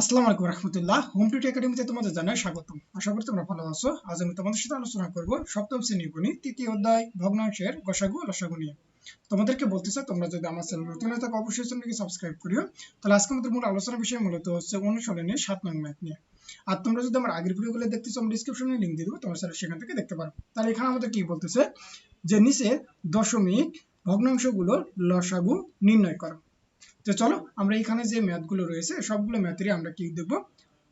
আসসালামু আলাইকুম রহমতুল্লাহ। হোম টিউট একাডেমিতে তোমাদের জানাই স্বাগতম। আশা করি তোমরা ভালো আছো। আজ আমি তোমাদের সাথে আলোচনা করব সপ্তম গণিত, তৃতীয় অধ্যায়, ভগ্নাংশের লসাগু নিয়ে। তোমাদেরকে বলতে চাই, তোমরা যদি আমার চ্যানেল নতুন অবশ্যই চ্যানেলকে সাবস্ক্রাইব করিও। তাহলে আজকে আমাদের মূল আলোচনা বিষয় মূলত হচ্ছে সাত নং ম্যাথ নিয়ে। আর তোমরা যদি আমার আগের ভিডিওগুলো দেখতে চাও আমি ডিসক্রিপশনে লিংক দিয়ে দেবো, তোমরা সেখান থেকে দেখতে পারো। তাহলে এখানে আমাদের কি বলতেছে? যে নিচে দশমিক ভগ্নাংশগুলোর লসাগু নির্ণয় করো। তো চলো, আমরা এখানে যে ম্যাথগুলো রয়েছে, সবগুলো ম্যাথেরই আমরা কি দেখব?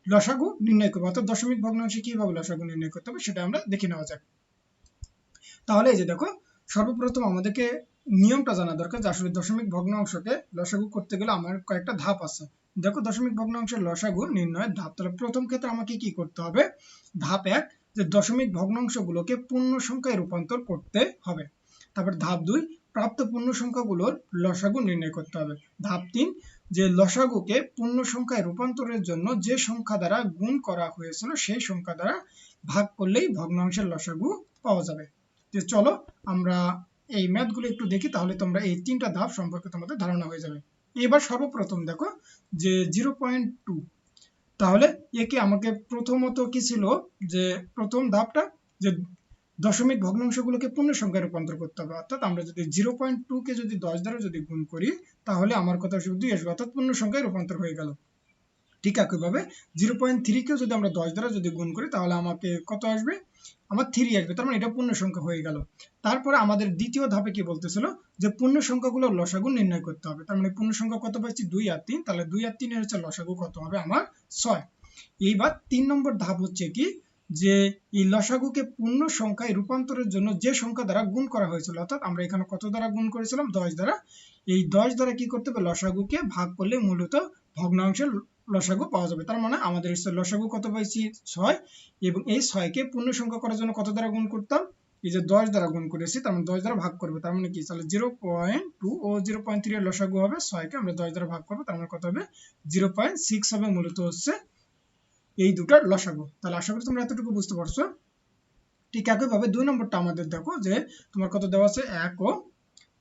লসাগু নির্ণয় করব, অর্থাৎ দশমিক ভগ্নাংশে কীভাবে লসাগু নির্ণয় করতে হবে সেটা আমরা দেখে নেওয়া যাক। তাহলে এই যে দেখো, সর্বপ্রথম আমাদেরকে নিয়মটা জানা দরকার যে আসলে দশমিক ভগ্নাংশকে লসাগু করতে গেলে আমার কয়েকটা ধাপ আছে। দেখো, দশমিক ভগ্নাংশের লসাগু নির্ণয়ের ধাপ। তাহলে প্রথম ক্ষেত্রে আমাকে কি করতে হবে? ধাপ এক, যে দশমিক ভগ্নাংশগুলোকে পূর্ণ সংখ্যায় রূপান্তর করতে হবে। তারপর ধাপ দুই প্রাপ্ত পূর্ণ সংখ্যাগুলোর লসাগু নির্ণয় করতে হবে। ধাপ তিন, যে লসাগুকে পূর্ণ সংখ্যায় রূপান্তরের জন্য যে সংখ্যা দ্বারা গুণ করা হয়েছিল সেই সংখ্যা দ্বারা ভাগ করলেই ভগ্নাংশের লসাগু পাওয়া যাবে। যে চলো, আমরা এই ম্যাথগুলো একটু দেখি, তাহলে তোমরা এই তিনটা ধাপ সম্পর্কে তোমাদের ধারণা হয়ে যাবে। এবার সর্বপ্রথম দেখো, যে জিরো পয়েন্ট টু, তাহলে একে আমাকে প্রথমত কি ছিল? যে প্রথম ধাপটা, যে দশমিক ভগ্নাংশগুলোকে পূর্ণ সংখ্যায় রূপান্তর করতে হবে। অর্থাৎ আমরা যদি জিরো পয়েন্ট টু কে যদি দশ দ্বারা যদি গুণ করি, তাহলে আমার কথা শুধু দুই আসবে অর্থাৎ পূর্ণ সংখ্যায় রূপান্তর হয়ে গেল। ঠিক একইভাবে জিরো পয়েন্ট থ্রি কেও যদি আমরা দশ দ্বারা যদি গুণ করি, তাহলে আমাকে কত আসবে? আমার থ্রি আসবে, তার মানে এটা পূর্ণ সংখ্যা হয়ে গেল। তারপরে আমাদের দ্বিতীয় ধাপে কি বলতেছিল? যে পূর্ণ সংখ্যাগুলো লসাগু নির্ণয় করতে হবে। তার মানে পূর্ণ সংখ্যা কত পাচ্ছি? দুই আর তিন। তাহলে দুই আর তিনের হচ্ছে লসাগু কত হবে? আমার ছয়। এইবার তিন নম্বর ধাপ হচ্ছে কি? যে এই লসাগুকে পূর্ণ সংখ্যায় রূপান্তরের জন্য যে সংখ্যা দ্বারা গুণ করা হয়েছিল, অর্থাৎ আমরা এখানে কত দ্বারা গুণ করেছিলাম? দশ দ্বারা। এই দশ দ্বারা কি করতে হবে? লসাগুকে ভাগ করলে মূলত ভগ্নাংশের লসাগু পাওয়া যাবে। তার মানে আমাদের লসাগু কত পাইছি? ছয়। এবং এই ছয়কে পূর্ণ সংখ্যা করার জন্য কত দ্বারা গুণ করতাম? এই যে দশ দ্বারা গুণ করেছি, তার মানে দশ দ্বারা ভাগ করবে। তার মানে কি? তাহলে জিরো পয়েন্ট টু ও জিরো পয়েন্ট থ্রি এর লসাগু হবে ছয়কে। আমরা দশ দ্বারা ভাগ করব, তার মানে কত হবে? জিরো পয়েন্ট সিক্স হবে। মূলত হচ্ছে এই দুটার লসাগু। তাহলে আশা করি তোমরা এতটুকু বুঝতে পারছ। ঠিক একইভাবে দুই নম্বরটা আমাদের দেখো যে তোমার কত দেওয়া আছে? এক ও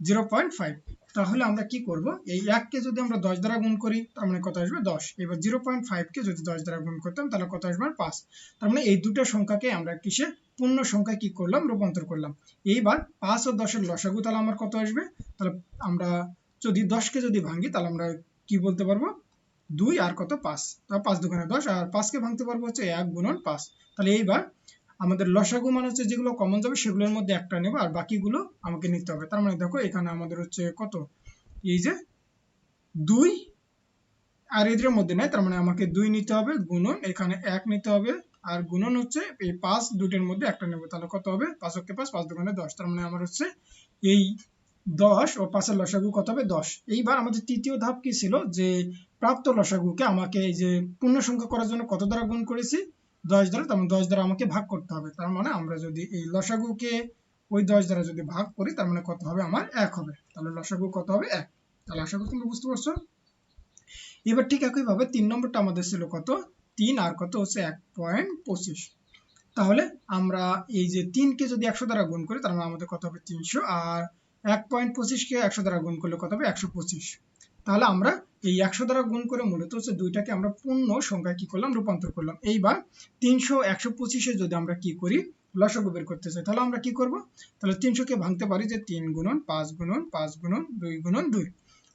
জিরো পয়েন্ট ফাইভ। তাহলে আমরা কি করব? এই এককে যদি আমরা দশ দ্বারা গুণ করি, তার মানে কত আসবে? দশ। এবার জিরো পয়েন্ট ফাইভকে যদি দশ দ্বারা গুণ করতাম, তাহলে কত আসবে? পাঁচ। তার মানে এই দুটো সংখ্যাকে আমরা কিসে? পূর্ণ সংখ্যায় কি করলাম? রূপান্তর করলাম। এইবার পাঁচ ও দশের লসাগু তাহলে আমার কত আসবে? তাহলে আমরা যদি দশকে যদি ভাঙি, তাহলে আমরা কি বলতে পারব? দুই আর কত? পাঁচ। পাঁচ দোকানে দশ, আর পাঁচকে ভাঙতে পারব হচ্ছে এক গুণন পাঁচ। তাহলে এইবার আমাদের লসাগু মানে হচ্ছে যেগুলো কমন যাবে, সেগুলোর মধ্যে একটা নেব, আর বাকিগুলো আমাকে নিতে হবে। তার মানে দেখো, এখানে আমাদের হচ্ছে কত? এই যে দুই আর এদের মধ্যে নাই, তার মানে আমাকে দুই নিতে হবে গুণন, এখানে এক নিতে হবে, আর গুণন হচ্ছে এই পাঁচ দুটের মধ্যে একটা নেব। তাহলে কত হবে? পাঁচ অক্ষে পাঁচ পাঁচ দোকানে দশ। তার মানে আমার হচ্ছে এই দশ ও পাঁচের লসাগু কত হবে? দশ। এইবার আমাদের তৃতীয় ধাপ কি ছিল? যে প্রাপ্ত লসাগুকে আমাকে এই যে পূর্ণ সংখ্যা করার জন্য কত দ্বারা গুণ করেছি? দশ দ্বারা, তার মানে দশ দ্বারা আমাকে ভাগ করতে হবে। তার মানে আমরা যদি এই লসাগুকে ওই দশ দ্বারা যদি ভাগ করি, তার মানে কত হবে? আমার এক হবে। তাহলে লসাগু কত হবে? এক। তাহলে আশা করি তোমরা বুঝতে পারছ। এবার ঠিক একইভাবে তিন নম্বরটা আমাদের ছিল কত? তিন আর কত হচ্ছে এক পয়েন্ট পঁচিশ। তাহলে আমরা এই যে তিনকে যদি একশো দ্বারা গুণ করি, তার মানে আমাদের কত হবে? তিনশো। আর এক পয়েন্ট পঁচিশকে একশো দ্বারা গুণ করলে কত হবে? একশো পঁচিশ। তাহলে আমরা এই একশো দ্বারা গুণ করে মূলত হচ্ছে দুইটাকে আমরা পূর্ণ সংখ্যায় কি করলাম? রূপান্তর করলাম। এইবার তিনশো একশো পঁচিশে যদি আমরা কি করি, লসাগু বের করতে চাই, তাহলে আমরা কি করব? তাহলে তিনশোকে ভাঙতে পারি যে তিন গুণন পাঁচ গুণন পাঁচ গুণন দুই গুণন দুই।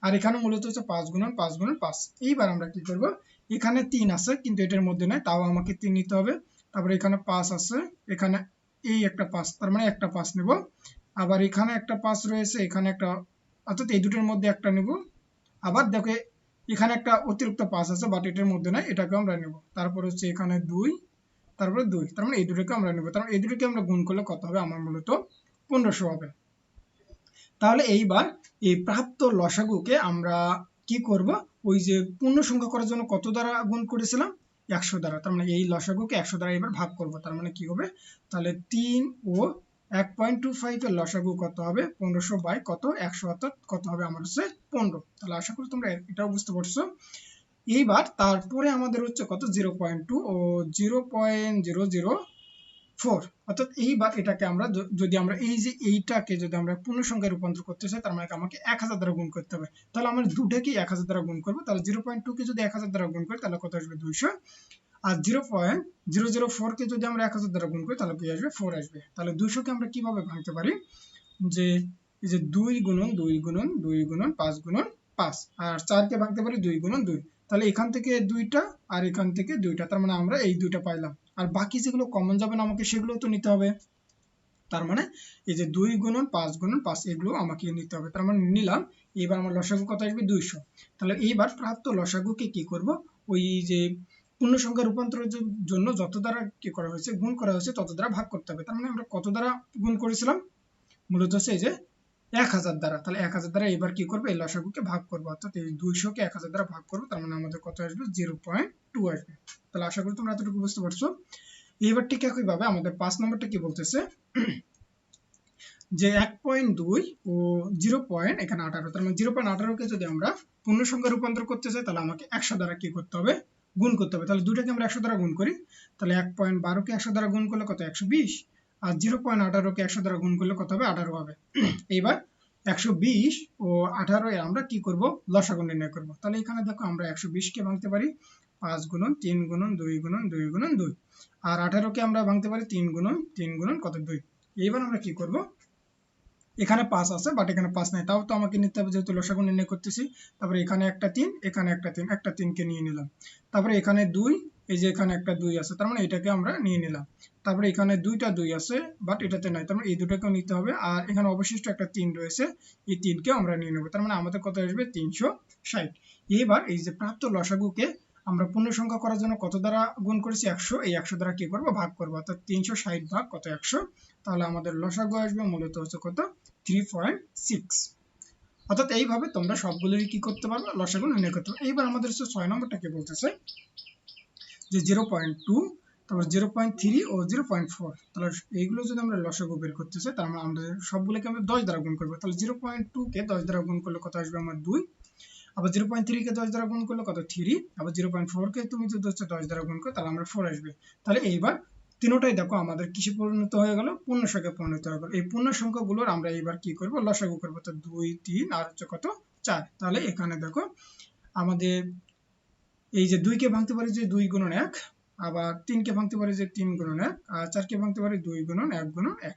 আর এখানে মূলত হচ্ছে পাঁচ গুণন পাঁচ গুণন পাঁচ। এইবার আমরা কি করব? এখানে তিন আছে, কিন্তু এটার মধ্যে নাই, তাও আমাকে তিন নিতে হবে। তারপরে এখানে পাঁচ আছে, এখানে এই একটা পাঁচ, তার মানে একটা পাঁচ নেব। আবার এখানে একটা পাঁচ রয়েছে, এখানে একটা, অর্থাৎ এই দুটোর মধ্যে একটা নেব। আবার দেখো এখানে একটা অতিরিক্ত পাঁচ আছে বাট এটার মধ্যে নাই, এটাকে আমরা নেব। তারপর হচ্ছে এখানে দুই, তারপরে দুই, তার মানে এই দুটোকে আমরা নেব। তার মানে এই দুটোকে আমরা গুণ করলে কত হবে? আমার মূলত পনেরোশো হবে। তাহলে এইবার এই প্রাপ্ত লসাগুকে আমরা কি করব? ওই যে পূর্ণ সংখ্যা করার জন্য কত দ্বারা গুণ করেছিলাম? একশো দ্বারা। তার মানে এই লসাগুকে একশো দ্বারা এবার ভাগ করব। তার মানে কি হবে? তাহলে তিন ও এক পয়েন্ট টু ফাইভ এর লসাগু কত হবে? পনেরোশো বাই কত? একশো অর্থাৎ কত হবে? আমার হচ্ছে পনেরো। তাহলে আশা করি তোমরা এটাও বুঝতে পারছ। এইবার তারপরে আমাদের হচ্ছে কত? জিরো পয়েন্ট টু ও zero point zero zero four. অর্থাৎ এইবার এটাকে আমরা যদি আমরা এই যে এইটাকে যদি আমরা পূর্ণ সংখ্যায় রূপান্তর করতে চাই, তার মানে আমাকে এক হাজার দ্বারা গুণ করতে হবে। তাহলে আমরা দুটাকে এক হাজার দ্বারা গুণ করব। তাহলে জিরো পয়েন্ট টু কে যদি এক হাজার দ্বারা গুণ করি, তাহলে কত আসবে? দুইশো। আর zero point zero zero four কে যদি আমরা এক হাজার দ্বারা গুণ করি, তাহলে কি আসবে? ফোর আসবে। তাহলে দুইশোকে আমরা কীভাবে ভাঙতে পারি? যে এই যে দুই গুণন দুই গুণন দুই গুণন, পাঁচ গুণন, পাঁচ। আর চারকে ভাঙতে পারি দুই গুণন, দুই। তাহলে এখান থেকে দুইটা আর এখান থেকে দুইটা, তার মানে আমরা এই দুইটা পাইলাম। আর বাকি যেগুলো কমন যাবে না আমাকে, সেগুলো তো নিতে হবে। তার মানে এই যে দুই গুণন, পাঁচ গুণন, পাঁচ, এগুলো আমাকে নিতে হবে। তার মানে নিলাম এবার আমার লসাগু কত আসবে? দুইশো। তাহলে এইবার প্রাপ্ত লসাগুকে কি করব? ওই যে পূর্ণ সংখ্যা রূপান্তরের জন্য যত দ্বারা কি করা হয়েছে, গুণ করা হয়েছে, তত দ্বারা ভাগ করতে হবে। তার মানে আমরা কত দ্বারা গুণ করেছিলাম? মূলত হচ্ছে এই যে এক হাজার দ্বারা। তাহলে এক হাজার দ্বারা এবার কি করব? এই লসাগুকে ভাগ করব। অর্থাৎ এই দুইশোকে এক হাজার দ্বারা ভাগ করব, তার মানে আমাদের কত আসবে? জিরো পয়েন্ট টু আসবে। তাহলে আশা করি তোমরা এতটুকু বুঝতে পারছ। এবার ঠিক একইভাবে আমাদের পাঁচ নম্বরটা কি বলতেছে? যে এক পয়েন্ট দুই ও জিরো পয়েন্ট এখানে আঠারো। তার মানে জিরো পয়েন্ট আঠারোকে যদি আমরা পূর্ণ সংখ্যা রূপান্তর করতে চাই, তাহলে আমাকে একশো দ্বারা কি করতে হবে? গুণ করতে হবে। তাহলে দুটাকে আমরা একশো দ্বারা গুণ করি। তাহলে এক পয়েন্ট বারোকে একশো দ্বারা গুণ করলে কত? একশো বিশ। আর জিরো পয়েন্ট আঠারোকে একশো দ্বারা গুণ করলে কত হবে? আঠারো হবে। এইবার একশো বিশ ও আঠারো আমরা কি করব? লসাগু নির্ণয় করব। তাহলে এখানে দেখো আমরা একশো বিশকে ভাঙতে পারি। পাঁচ গুণন তিন গুণন দুই গুণন দুই গুণন দুই। আর আঠারোকে আমরা ভাঙতে পারি তিন গুণন তিন গুণন কত? দুই। এইবার আমরা কি করব? এখানে পাঁচ আছে বাট এখানে পাঁচ নাই। তাও তো আমাকে নিতে হবে যেহেতু লসাগু নির্ণয় করতেছি। তারপরে এখানে একটা তিন, এখানে একটা তিন, একটা তিনকে নিয়ে নিলাম। তারপরে এখানে দুই, এই যে এখানে একটা দুই আছে, তার মানে এটাকে আমরা নিয়ে নিলাম। তারপরে এখানে দুইটা দুই আছে বাট এটাতে নাই, তার মানে এই দুটাকেও নিতে হবে। আর এখানে অবশিষ্ট একটা তিন রয়েছে, এই তিনকেও আমরা নিয়ে নেব, তার মানে আমাদের কত আসবে? তিনশো ষাট। এবার এই যে প্রাপ্ত লসাগুকে আমরা পূর্ণ সংখ্যা করার জন্য কত দ্বারা গুণ করেছি? একশো। এই একশো দ্বারা কি করব? ভাগ করব। অর্থাৎ তিনশো ষাট ভাগ কত? একশো। তাহলে আমাদের লসাগু আসবে মূলত হচ্ছে কত? থ্রি পয়েন্ট সিক্স অর্থাৎ এইভাবে তোমরা সবগুলোই কি করতে পারবে? লসাগু নির্ণয় করতে পারবে। এইবার আমাদের হচ্ছে ছয় নম্বরটা কি বলতেছে যে জিরো পয়েন্ট টু তারপর জিরো পয়েন্ট থ্রি ও জিরো পয়েন্ট ফোর তাহলে এইগুলো যদি আমরা লসাগু বের করতে চাই, তাহলে আমরা আমাদের সবগুলোকে আমরা দশ দ্বারা গুণ করব। তাহলে জিরো পয়েন্ট টু কে দশ দ্বারা গুণ করলে কত আসবে? আমার দুই। আবার জিরো পয়েন্ট থ্রি কে দশ দ্বারা গুণ করলে কত? থ্রি আবার জিরো পয়েন্ট ফোর কে তুমি যদি হচ্ছে দশ দ্বারা গুণ করো, তাহলে আমরা ফোর আসবে। তাহলে এইবার তিনোটাই দেখো, আমাদের কিসে পরিণত হয়ে গেল? পূর্ণ পরিণত হয়ে গেল। এই পূর্ণ সংখ্যাগুলোর আমরা এইবার কি করব? লসাগু করব। তো দুই, তিন আর হচ্ছে কত? চার। তাহলে এখানে দেখো, আমাদের এই যে দুইকে ভাঙতে পারি যে দুই গুণন এক, আবার তিনকে ভাঙতে পারি যে তিন গুণন এক, আর চারকে ভাঙতে পারি দুই গুণন এক গুণন এক।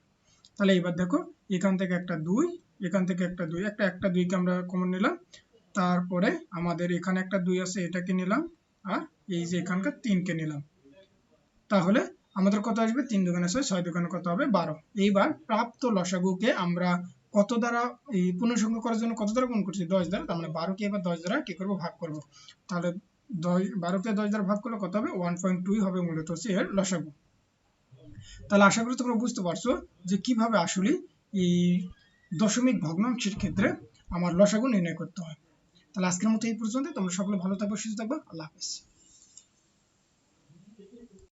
তাহলে এবার দেখো, এখান থেকে একটা দুই, এখান থেকে একটা দুই, একটা একটা দুইকে আমরা কমন নিলাম। তারপরে আমাদের এখানে একটা দুই আছে, এটাকে নিলাম, আর এই যে এখানকার তিনকে নিলাম। তাহলে আমাদের কত আসবে? তিন দোকানে ছয় ছয় দোকানে কত হবে? বারো। এইবার প্রাপ্ত লসাগুকে আমরা কত দ্বারা এই পূর্ণ সংখ্যা করার জন্য কত দ্বারা গুণ করছি? দশ দ্বারা, তার মানে বারোকে এবার দশ দ্বারা কি করব? ভাগ করব। তাহলে দশ, বারোকে দশ দ্বারা ভাগ করলে কত হবে? ওয়ান পয়েন্ট টুই হবে মূলত হচ্ছে এর লসাগু। তাহলে আশা করি তোমরা বুঝতে পারছ যে কীভাবে আসলে এই দশমিক ভগ্নাংশের ক্ষেত্রে আমার লসাগু নির্ণয় করতে হয়। তাহলে আজকের মতো এই পর্যন্ত তোমরা সকলে ভালো থাকব সুস্থ থাকবে। আল্লাহ হাফেজ।